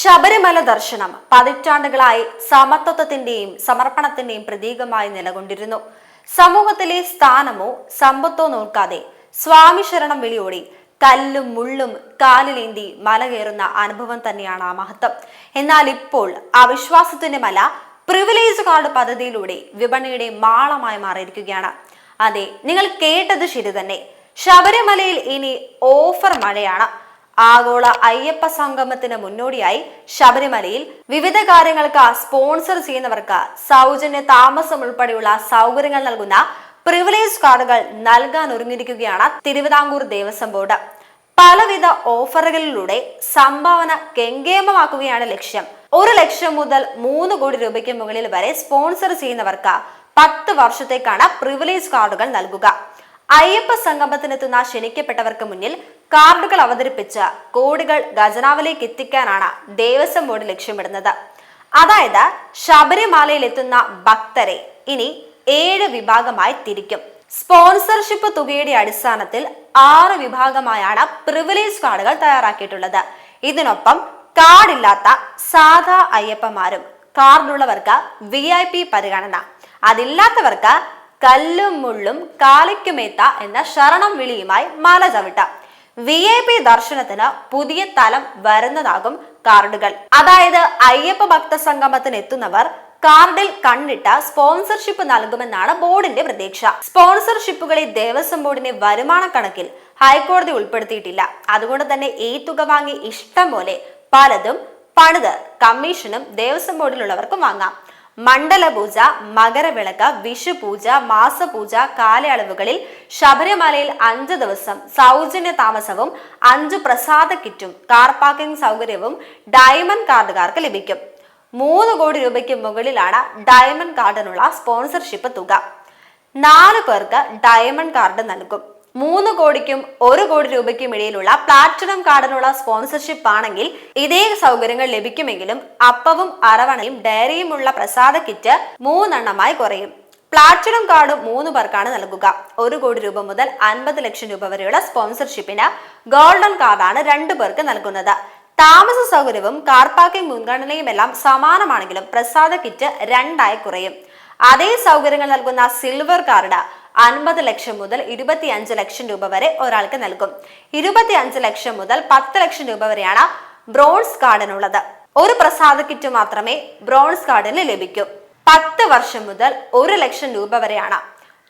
ശബരിമല ദർശനം പതിറ്റാണ്ടുകളായി സമത്വത്തിന്റെയും സമർപ്പണത്തിന്റെയും പ്രതീകമായി നിലകൊണ്ടിരുന്നു. സമൂഹത്തിലെ സ്ഥാനമോ സമ്പത്തോ നോക്കാതെ സ്വാമി ശരണം വിളിയോടി കല്ലും മുള്ളും കാലിലേന്തി മല കയറുന്ന അനുഭവം തന്നെയാണ് ആ മഹത്വം. എന്നാൽ ഇപ്പോൾ അവിശ്വാസത്തിന്റെ മല പ്രിവിലേജ് കാർഡ് പദ്ധതിയിലൂടെ വിപണിയുടെ മാളമായി മാറിയിരിക്കുകയാണ്. അതെ നിങ്ങൾ കേട്ടത് ശരി തന്നെ. ശബരിമലയിൽ ഇനി ഓഫർ മഴയാണ്. ആഗോള അയ്യപ്പ സംഗമത്തിന് മുന്നോടിയായി ശബരിമലയിൽ വിവിധ കാര്യങ്ങൾക്ക് സ്പോൺസർ ചെയ്യുന്നവർക്ക് സൗജന്യ താമസം ഉൾപ്പെടെയുള്ള സൗകര്യങ്ങൾ നൽകുന്ന പ്രിവിലേജ് കാർഡുകൾ നൽകാൻ ഒരുങ്ങിയിരിക്കുകയാണ് തിരുവിതാംകൂർ ദേവസ്വം ബോർഡ്. പലവിധ ഓഫറുകളിലൂടെ സംഭാവന കെങ്കേമമാക്കുകയാണ് ലക്ഷ്യം. ഒരു ലക്ഷം മുതൽ മൂന്ന് കോടി രൂപയ്ക്ക് മുകളിൽ വരെ സ്പോൺസർ ചെയ്യുന്നവർക്ക് പത്ത് വർഷത്തേക്കാണ് പ്രിവിലേജ് കാർഡുകൾ നൽകുക. അയ്യപ്പ സംഗമത്തിനെത്തുന്ന ക്ഷണിക്കപ്പെട്ടവർക്ക് മുന്നിൽ കാർഡുകൾ അവതരിപ്പിച്ച് കോടികൾ ഖജനാവിലേക്ക് എത്തിക്കാനാണ് ദേവസ്വം ബോർഡ് ലക്ഷ്യമിടുന്നത്. അതായത് ശബരിമലയിൽ എത്തുന്ന ഭക്തരെ ഇനി ഏഴ് വിഭാഗമായി തിരിക്കും. സ്പോൺസർഷിപ്പ് തുകയുടെ അടിസ്ഥാനത്തിൽ ആറ് വിഭാഗമായാണ് പ്രിവിലേജ് കാർഡുകൾ തയ്യാറാക്കിയിട്ടുള്ളത്. ഇതിനൊപ്പം കാർഡില്ലാത്ത സാധാ അയ്യപ്പന്മാരും കാർഡുള്ളവർക്ക് വി ഐ പി പരിഗണന. അതില്ലാത്തവർക്ക് കല്ലും മുള്ളും കാലിക്കുമേത്ത എന്ന ശരണം വിളിയുമായി മല ചവിട്ട. വി ഐ പി ദർശനത്തിന് പുതിയ തലം വരുന്നതാകും കാർഡുകൾ. അതായത് അയ്യപ്പ ഭക്ത സംഗമത്തിന് എത്തുന്നവർ കാർഡിൽ കണ്ടിട്ട സ്പോൺസർഷിപ്പ് നൽകുമെന്നാണ് ബോർഡിന്റെ പ്രതീക്ഷ. സ്പോൺസർഷിപ്പുകളെ ദേവസ്വം ബോർഡിന്റെ വരുമാന കണക്കിൽ ഹൈക്കോടതി ഉൾപ്പെടുത്തിയിട്ടില്ല. അതുകൊണ്ട് തന്നെ ഈ തുക വാങ്ങി ഇഷ്ടം പോലെ പലതും പണിത് കമ്മീഷനും ദേവസ്വം ബോർഡിലുള്ളവർക്കും വാങ്ങാം. മണ്ഡലപൂജ മകരവിളക്ക് വിഷുപൂജ മാസപൂജ കാലയളവുകളിൽ ശബരിമലയിൽ അഞ്ച് ദിവസം സൗജന്യ താമസവും അഞ്ച് പ്രസാദ കിറ്റും കാർ പാർക്കിംഗ് സൗകര്യവും ഡയമണ്ട് കാർഡുകാർക്ക് ലഭിക്കും. മൂന്ന് കോടി രൂപയ്ക്ക് മുകളിലാണ് ഡയമണ്ട് കാർഡിനുള്ള സ്പോൺസർഷിപ്പ് തുക. നാല് പേർക്ക് ഡയമണ്ട് കാർഡ് നൽകും. മൂന്ന് കോടിക്കും ഒരു കോടി രൂപയ്ക്കും ഇടയിലുള്ള പ്ലാറ്റിനം കാർഡിനുള്ള സ്പോൺസർഷിപ്പ് ആണെങ്കിൽ ഇതേ സൗകര്യങ്ങൾ ലഭിക്കുമെങ്കിലും അപ്പവും അരവണയും ഡയറിയുമുള്ള പ്രസാദ കിറ്റ് മൂന്നെണ്ണമായി കുറയും. പ്ലാറ്റിനം കാർഡ് മൂന്ന് പേർക്കാണ് നൽകുക. ഒരു കോടി രൂപ മുതൽ അൻപത് ലക്ഷം രൂപ വരെയുള്ള സ്പോൺസർഷിപ്പിന് ഗോൾഡൻ കാർഡാണ് രണ്ടു പേർക്ക് നൽകുന്നത്. താമസ സൗകര്യവും കാർ പാർക്കിംഗ് മുൻഗണനയും എല്ലാം സമാനമാണെങ്കിലും പ്രസാദ കിറ്റ് രണ്ടായി കുറയും. അതേ സൗകര്യങ്ങൾ നൽകുന്ന സിൽവർ കാർഡ് അൻപത് ലക്ഷം മുതൽ ഇരുപത്തി അഞ്ച് ലക്ഷം രൂപ വരെ ഒരാൾക്ക് നൽകും. ഇരുപത്തി അഞ്ച് ലക്ഷം മുതൽ പത്ത് ലക്ഷം രൂപ വരെയാണ് ബ്രോൺസ് കാർഡിനുള്ളത് ഒരു പ്രസാദ കിറ്റ് മാത്രമേ ബ്രോൺസ് കാർഡിന് ലഭിക്കൂ. പത്ത് വർഷം മുതൽ ഒരു ലക്ഷം രൂപ വരെയാണ്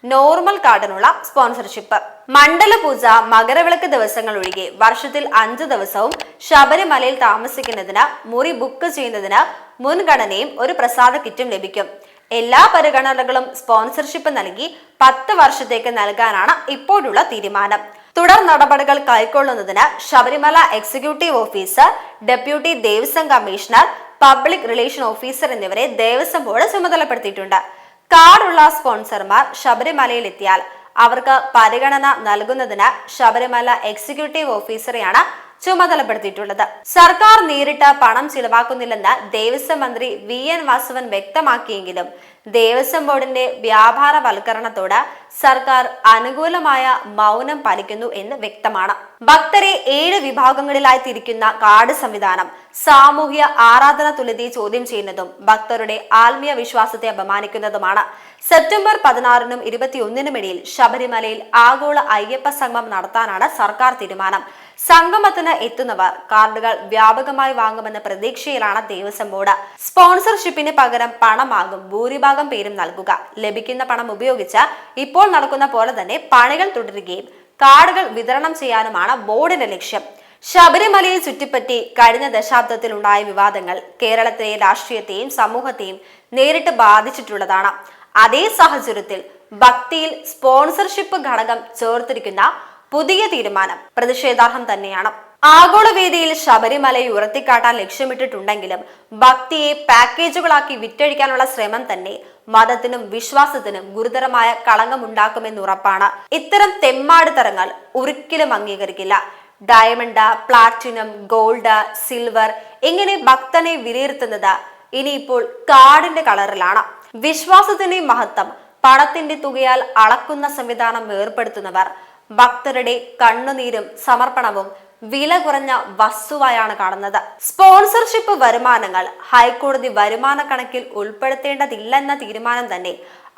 നോർമൽ കാർഡിനുള്ള സ്പോൺസർഷിപ്പ്. മണ്ഡല പൂജ മകരവിളക്ക് ദിവസങ്ങൾ ഒഴികെ വർഷത്തിൽ അഞ്ച് ദിവസവും ശബരിമലയിൽ താമസിക്കുന്നതിന് മുറി ബുക്ക് ചെയ്യുന്നതിന് മുൻഗണനയും ഒരു പ്രസാദ കിറ്റും ലഭിക്കും. എല്ലാ പരിഗണനകളും സ്പോൺസർഷിപ്പ് നൽകി പത്ത് വർഷത്തേക്ക് നൽകാനാണ് ഇപ്പോഴുള്ള തീരുമാനം. തുടർ നടപടികൾ കൈക്കൊള്ളുന്നതിന് Sabarimala executive officer deputy Devaswom commissioner public relation officer എന്നിവരെ ദേവസ്വം ബോർഡ് ചുമതലപ്പെടുത്തിയിട്ടുണ്ട്. കാർഡുള്ള സ്പോൺസർമാർ ശബരിമലയിൽ എത്തിയാൽ അവർക്ക് പരിഗണന നൽകുന്നതിന് ശബരിമല എക്സിക്യൂട്ടീവ് ഓഫീസറെയാണ് ചുമതലപ്പെടുത്തിയിട്ടുള്ളത്. സർക്കാർ നേരിട്ട് പണം ചിലവാക്കുന്നില്ലെന്ന് ദേവസ്വം മന്ത്രി വി എൻ വാസവൻ വ്യക്തമാക്കിയെങ്കിലും ദേവസ്വം ബോർഡിന്റെ വ്യാപാരവൽക്കരണത്തോട് സർക്കാർ അനുകൂലമായ മൗനം പാലിക്കുന്നു എന്ന് വ്യക്തമാണ്. ഭക്തരെ ഏഴ് വിഭാഗങ്ങളിലായി തിരിക്കുന്ന കാർഡ് സംവിധാനം സാമൂഹ്യ ആരാധന തുലതി ചോദ്യം ചെയ്യുന്നതും ഭക്തരുടെ ആത്മീയ വിശ്വാസത്തെ അപമാനിക്കുന്നതുമാണ്. സെപ്റ്റംബർ പതിനാറിനും ഇരുപത്തിയൊന്നിനും ഇടയിൽ ശബരിമലയിൽ ആഗോള അയ്യപ്പ സംഗമം നടത്താനാണ് സർക്കാർ തീരുമാനം. സംഗമത്തിന് എത്തുന്നവർ കാർഡുകൾ വ്യാപകമായി വാങ്ങുമെന്ന പ്രതീക്ഷയിലാണ് ദേവസ്വം ബോർഡ്. സ്പോൺസർഷിപ്പിന് പകരം പണമാകും ഭൂരിഭാഗം പേരും നൽകുക. ലഭിക്കുന്ന പണം ഉപയോഗിച്ച് ഇപ്പോൾ നടക്കുന്ന പോലെ തന്നെ പണികൾ തുടരുകയും കാർഡുകൾ വിതരണം ചെയ്യാനുമാണ് ബോർഡിന്റെ ലക്ഷ്യം. ശബരിമലയെ ചുറ്റിപ്പറ്റി കഴിഞ്ഞ ദശാബ്ദത്തിൽ ഉണ്ടായ വിവാദങ്ങൾ കേരളത്തിലെ രാഷ്ട്രീയത്തെയും സമൂഹത്തെയും നേരിട്ട് ബാധിച്ചിട്ടുള്ളതാണ്. അതേ സാഹചര്യത്തിൽ ഭക്തിയിൽ സ്പോൺസർഷിപ്പ് ഘടകം ചേർത്തിരിക്കുന്ന പുതിയ തീരുമാനം പ്രതിഷേധാർഹം തന്നെയാണ്. ആഗോളവേദിയിൽ ശബരിമലയെ ഉയർത്തിക്കാട്ടാൻ ലക്ഷ്യമിട്ടിട്ടുണ്ടെങ്കിലും ഭക്തിയെ പാക്കേജുകളാക്കി വിറ്റഴിക്കാനുള്ള ശ്രമം തന്നെ മതത്തിനും വിശ്വാസത്തിനും ഗുരുതരമായ കളങ്കമുണ്ടാക്കുമെന്ന് ഉറപ്പാണ്. ഇത്തരം തെമ്മാടിത്തരങ്ങൾ ഒരിക്കലും അംഗീകരിക്കില്ല. ഡയമണ്ട് പ്ലാറ്റിനം ഗോൾഡ് സിൽവർ ഇങ്ങനെ ഭക്തനെ വിലയിരുത്തുന്നത് ഇനിയിപ്പോൾ കാടിന്റെ കളറിലാണ്. വിശ്വാസത്തിന്റെ മഹത്വം പണത്തിന്റെ തുകയാൽ അളക്കുന്ന സംവിധാനം ഏർപ്പെടുത്തുന്നവർ ഭക്തരുടെ കണ്ണുനീരും സമർപ്പണവും വില കുറഞ്ഞ വസ്തുവായാണ് കാണുന്നത്. സ്പോൺസർഷിപ്പ് വരുമാനങ്ങൾ ഹൈക്കോടതി വരുമാന കണക്കിൽ ഉൾപ്പെടുത്തേണ്ടതില്ലെന്ന തീരുമാനം തന്നെ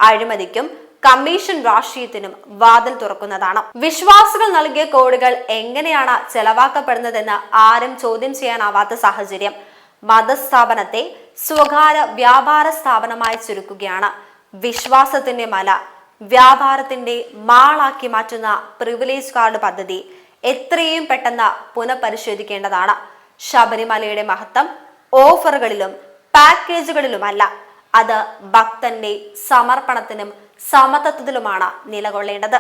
അഴിമതിക്കും കമ്മീഷൻ രാഷ്ട്രീയത്തിനും വാതിൽ തുറക്കുന്നതാണ്. വിശ്വാസികൾ നൽകിയ കോടികൾ എങ്ങനെയാണ് ചെലവാക്കപ്പെടുന്നതെന്ന് ആരും ചോദ്യം ചെയ്യാനാവാത്ത സാഹചര്യം. മതസ്ഥാപനത്തെ സ്വകാര്യ വ്യാപാര സ്ഥാപനമായി ചുരുക്കുകയാണ്. വിശ്വാസത്തിന്റെ മല വ്യാപാരത്തിന്റെ മാളാക്കി മാറ്റുന്ന പ്രിവിലേജ് കാർഡ് പദ്ധതി എത്രയും പെട്ടെന്ന് പുനഃപരിശോധിക്കേണ്ടതാണ്. ശബരിമലയുടെ മഹത്വം ഓഫറുകളിലും പാക്കേജുകളിലുമല്ല അത് ഭക്തന്റെ സമർപ്പണത്തിനും സമതത്വത്തിലുമാണ് നിലകൊള്ളേണ്ടത്.